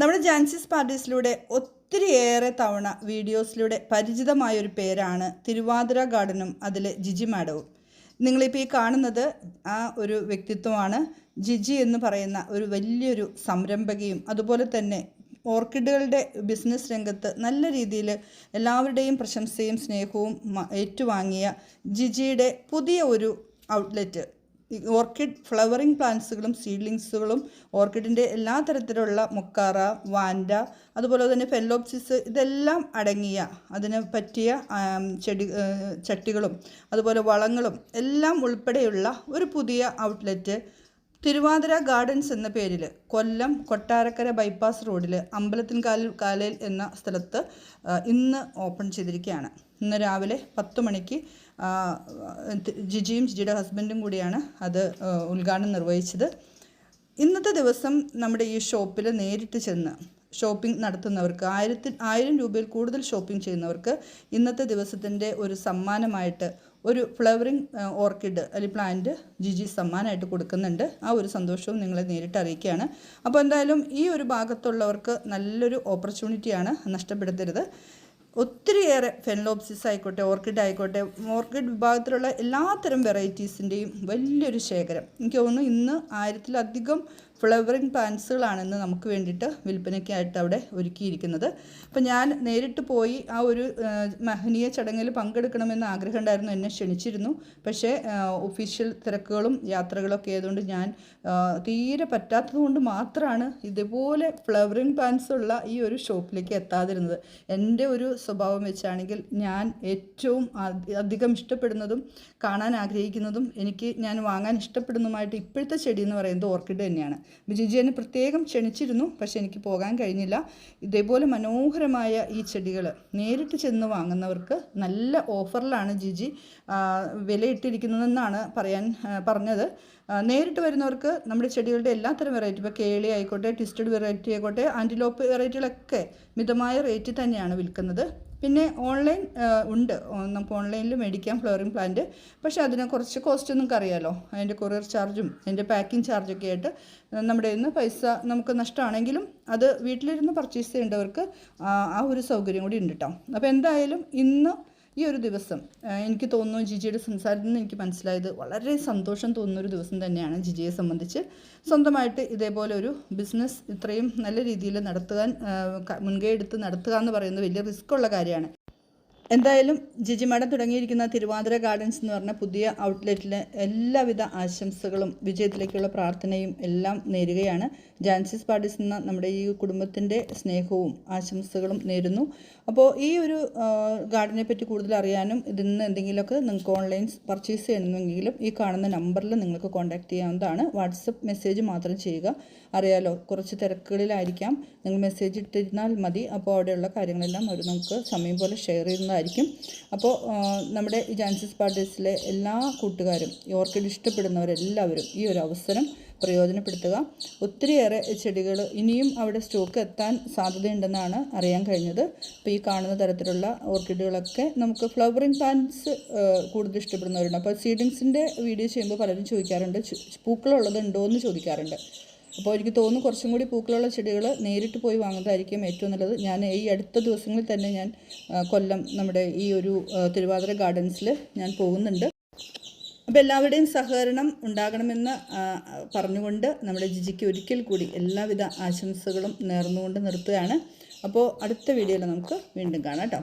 നമ്മുടെ ജാൻസിസ് പാർട്ടീസിലൂടെ ഒത്തിരിയേറെ തവണ വീഡിയോസിലൂടെ പരിചിതമായ ഒരു പേരാണ് തിരുവാതിര ഗാർഡനും അതിലെ ജിജി മാഡവും. നിങ്ങളിപ്പോൾ ഈ കാണുന്നത് ആ ഒരു വ്യക്തിത്വമാണ്. ജിജി എന്ന് പറയുന്ന ഒരു വലിയൊരു സംരംഭകയും അതുപോലെ തന്നെ ഓർക്കിഡുകളുടെ ബിസിനസ് രംഗത്ത് നല്ല രീതിയിൽ എല്ലാവരുടെയും പ്രശംസയും സ്നേഹവും ഏറ്റുവാങ്ങിയ ജിജിയുടെ പുതിയ ഒരു ഔട്ട്ലെറ്റ്. ഓർക്കിഡ് ഫ്ലവറിങ് പ്ലാന്റ്സുകളും സീഡ്ലിങ്സുകളും ഓർക്കിഡിന്റെ എല്ലാ തരത്തിലുള്ള മുക്കാറ വാൻഡ അതുപോലെ തന്നെ ഫെല്ലോപ്സിസ് ഇതെല്ലാം അടങ്ങിയ അതിന് പറ്റിയ ചെടി ചട്ടികളും അതുപോലെ വളങ്ങളും എല്ലാം ഉൾപ്പെടെയുള്ള ഒരു പുതിയ ഔട്ട്ലെറ്റ് തിരുവാതിര ഗാർഡൻസ് എന്ന പേരിൽ കൊല്ലം കൊട്ടാരക്കര ബൈപ്പാസ് റോഡിൽ അമ്പലത്തിൻകാലിൽ കാലയിൽ എന്ന സ്ഥലത്ത് ഇന്ന് ഓപ്പൺ ചെയ്തിരിക്കുകയാണ്. ഇന്ന് രാവിലെ പത്ത് മണിക്ക് ജിജിയും ജിജിയുടെ ഹസ്ബൻഡും കൂടിയാണ് അത് ഉദ്ഘാടനം നിർവഹിച്ചത്. ഇന്നത്തെ ദിവസം നമ്മുടെ ഈ ഷോപ്പിൽ നേരിട്ട് ചെന്ന് ഷോപ്പിംഗ് നടത്തുന്നവർക്ക് ആയിരത്തി ആയിരം രൂപയിൽ കൂടുതൽ ഷോപ്പിംഗ് ചെയ്യുന്നവർക്ക് ഇന്നത്തെ ദിവസത്തിന്റെ ഒരു സമ്മാനമായിട്ട് ഒരു ഫ്ലവറിംഗ് ഓർക്കിഡ് അല്ലെങ്കിൽ പ്ലാന്റ് ജിജി സമ്മാനമായിട്ട് കൊടുക്കുന്നുണ്ട്. ആ ഒരു സന്തോഷവും നിങ്ങളെ നേരിട്ട് അറിയിക്കുകയാണ്. അപ്പോൾ എന്തായാലും ഈ ഒരു ഭാഗത്തുള്ളവർക്ക് നല്ലൊരു ഓപ്പർച്യൂണിറ്റിയാണ് നഷ്ടപ്പെടുത്തരുത്. ഒത്തിരിയേറെ ഫെൻലോപ്സിസ് ആയിക്കോട്ടെ ഓർക്കിഡ് ആയിക്കോട്ടെ ഓർക്കിഡ് വിഭാഗത്തിലുള്ള എല്ലാത്തരം വെറൈറ്റീസിന്റെയും വലിയൊരു ശേഖരം. എനിക്ക് തോന്നുന്നു ഇന്ന് ആയിരത്തിലധികം ഫ്ലവറിങ് പ്ലാന്റ്സുകളാണ് ഇന്ന് നമുക്ക് വേണ്ടിയിട്ട് വിൽപ്പനയ്ക്കായിട്ട് അവിടെ ഒരുക്കിയിരിക്കുന്നത്. അപ്പം ഞാൻ നേരിട്ട് പോയി ആ ഒരു മഹനീയ ചടങ്ങിൽ പങ്കെടുക്കണമെന്ന് ആഗ്രഹം ഉണ്ടായിരുന്നു എന്നെ ക്ഷണിച്ചിരുന്നു. പക്ഷേ ഒഫീഷ്യൽ തിരക്കുകളും യാത്രകളൊക്കെ ആയതുകൊണ്ട് ഞാൻ തീരെ പറ്റാത്തതുകൊണ്ട് മാത്രമാണ് ഇതുപോലെ ഫ്ലവറിങ് പ്ലാന്റ്സ് ഉള്ള ഈ ഒരു ഷോപ്പിലേക്ക് എത്താതിരുന്നത്. എന്റെ ഒരു സ്വഭാവം വെച്ചാണെങ്കിൽ ഞാൻ ഏറ്റവും അധികം ഇഷ്ടപ്പെടുന്നതും കാണാൻ ആഗ്രഹിക്കുന്നതും എനിക്ക് ഞാൻ വാങ്ങാൻ ഇഷ്ടപ്പെടുന്നതുമായിട്ട് ഇപ്പോഴത്തെ ചെടി എന്ന് പറയുന്നത് ഓർക്കിഡ് തന്നെയാണ്. ബിജിജി എന്നെ പ്രത്യേകം ക്ഷണിച്ചിരുന്നു പക്ഷേ എനിക്ക് പോകാൻ കഴിഞ്ഞില്ല. ഇതേപോലെ മനോഹരമായ ഈ ചെടികൾ നേരിട്ട് ചെന്ന് വാങ്ങുന്നവർക്ക് നല്ല ഓഫറിലാണ് ജിജി വിലയിട്ടിരിക്കുന്നതെന്നാണ് പറയാൻ പറഞ്ഞത്. നേരിട്ട് വരുന്നവർക്ക് നമ്മുടെ ചെടികളുടെ എല്ലാത്തരം വെറൈറ്റി ഇപ്പോൾ കേളി ആയിക്കോട്ടെ ട്വിസ്റ്റഡ് വെറൈറ്റി ആയിക്കോട്ടെ ആന്റിലോപ്പ് വെറൈറ്റികളൊക്കെ മിതമായ റേറ്റിൽ തന്നെയാണ് വിൽക്കുന്നത്. പിന്നെ ഓൺലൈൻ ഉണ്ട്. നമുക്ക് ഓൺലൈനിൽ മേടിക്കാം ഫ്ലവറിങ് പ്ലാന്റ് പക്ഷേ അതിന് കുറച്ച് കോസ്റ്റ് നിങ്ങൾക്ക് അറിയാലോ. അതിന്റെ കൊറിയർ ചാർജും അതിന്റെ പാക്കിംഗ് ചാർജൊക്കെ ആയിട്ട് നമ്മുടെ നിന്ന് പൈസ നമുക്ക് നഷ്ടമാണെങ്കിലും അത് വീട്ടിലിരുന്ന് പർച്ചേസ് ചെയ്യേണ്ടവർക്ക് ആ ഒരു സൗകര്യം കൂടി ഉണ്ട് കേട്ടോ അപ്പോൾ എന്തായാലും ഇന്ന് ഈ ഒരു ദിവസം എനിക്ക് തോന്നുന്നു ജിജിയുടെ സംസാരത്തിൽ നിന്ന് എനിക്ക് മനസ്സിലായത് വളരെ സന്തോഷം തോന്നുന്ന ഒരു ദിവസം തന്നെയാണ് ജിജിയെ സംബന്ധിച്ച്. സ്വന്തമായിട്ട് ഇതേപോലെ ഒരു ബിസിനസ് ഇത്രയും നല്ല രീതിയിൽ നടത്തുവാൻ മുൻകൈ എടുത്ത് നടത്തുക എന്ന് പറയുന്നത് വലിയ റിസ്ക് ഉള്ള കാര്യമാണ്. എന്തായാലും ജിജി തുടങ്ങിയിരിക്കുന്ന തിരുവാതിര ഗാർഡൻസ് എന്ന് പറഞ്ഞ പുതിയ ഔട്ട്ലെറ്റിലെ എല്ലാവിധ ആശംസകളും വിജയത്തിലേക്കുള്ള പ്രാർത്ഥനയും എല്ലാം നേരുകയാണ്. ജാൻസിസ് പാർട്ടീസ് എന്ന നമ്മുടെ ഈ കുടുംബത്തിന്റെ സ്നേഹവും ആശംസകളും നേരുന്നു. അപ്പോൾ ഈ ഒരു ഗാർഡനെ പറ്റി കൂടുതൽ അറിയാനും ഇതിൽ നിന്ന് എന്തെങ്കിലുമൊക്കെ നിങ്ങൾക്ക് ഓൺലൈൻ പർച്ചേസ് ചെയ്യണമെങ്കിലും ഈ കാണുന്ന നമ്പറിൽ നിങ്ങൾക്ക് കോൺടാക്ട് ചെയ്യാവുന്നതാണ്. വാട്സപ്പ് മെസ്സേജ് മാത്രം ചെയ്യുക. അറിയാലോ കുറച്ച് തിരക്കുകളിലായിരിക്കാം. നിങ്ങൾ മെസ്സേജ് ഇട്ടിരുന്നാൽ മതി. അപ്പോൾ അവിടെയുള്ള കാര്യങ്ങളെല്ലാം അവർ നമുക്ക് സമയം പോലെ ഷെയർ ചെയ്യുന്നതായിരിക്കും അപ്പോൾ നമ്മുടെ ഈ ജാൻസിസ് പാർട്ടീസിലെ എല്ലാ കൂട്ടുകാരും ഓർക്കിഡ് ഇഷ്ടപ്പെടുന്നവരെല്ലാവരും ഈ ഒരു അവസരം പ്രയോജനപ്പെടുത്തുക. ഒത്തിരിയേറെ ചെടികൾ ഇനിയും അവിടെ സ്റ്റോക്ക് എത്താൻ സാധ്യതയുണ്ടെന്നാണ് അറിയാൻ കഴിഞ്ഞത്. അപ്പോൾ ഈ കാണുന്ന തരത്തിലുള്ള ഓർക്കിഡുകളൊക്കെ നമുക്ക് ഫ്ലവറിങ് പ്ലാന്റ്സ് കൂടുതൽ ഇഷ്ടപ്പെടുന്നവരുണ്ട്. അപ്പോൾ സീഡിങ്സിന്റെ വീഡിയോ ചെയ്യുമ്പോൾ പലരും ചോദിക്കാറുണ്ട് പൂക്കളുള്ളത് ഉണ്ടോ എന്ന് ചോദിക്കാറുണ്ട്. അപ്പോൾ എനിക്ക് തോന്നുന്നു കുറച്ചും കൂടി പൂക്കളുള്ള ചെടികൾ നേരിട്ട് പോയി വാങ്ങുന്നതായിരിക്കും ഏറ്റവും നല്ലത്. ഞാൻ ഈ അടുത്ത ദിവസങ്ങളിൽ തന്നെ ഞാൻ കൊല്ലം നമ്മുടെ ഈ ഒരു തിരുവാതിര ഗാർഡൻസിൽ ഞാൻ പോകുന്നുണ്ട്. അപ്പോൾ എല്ലാവരുടെയും സഹകരണം ഉണ്ടാകണമെന്ന് പറഞ്ഞുകൊണ്ട് നമ്മുടെ ജിജിക്ക് ഒരിക്കൽ കൂടി എല്ലാവിധ ആശംസകളും നേർന്നുകൊണ്ട് നിർത്തുകയാണ്. അപ്പോൾ അടുത്ത വീഡിയോയിൽ നമുക്ക് വീണ്ടും കാണാം കേട്ടോ.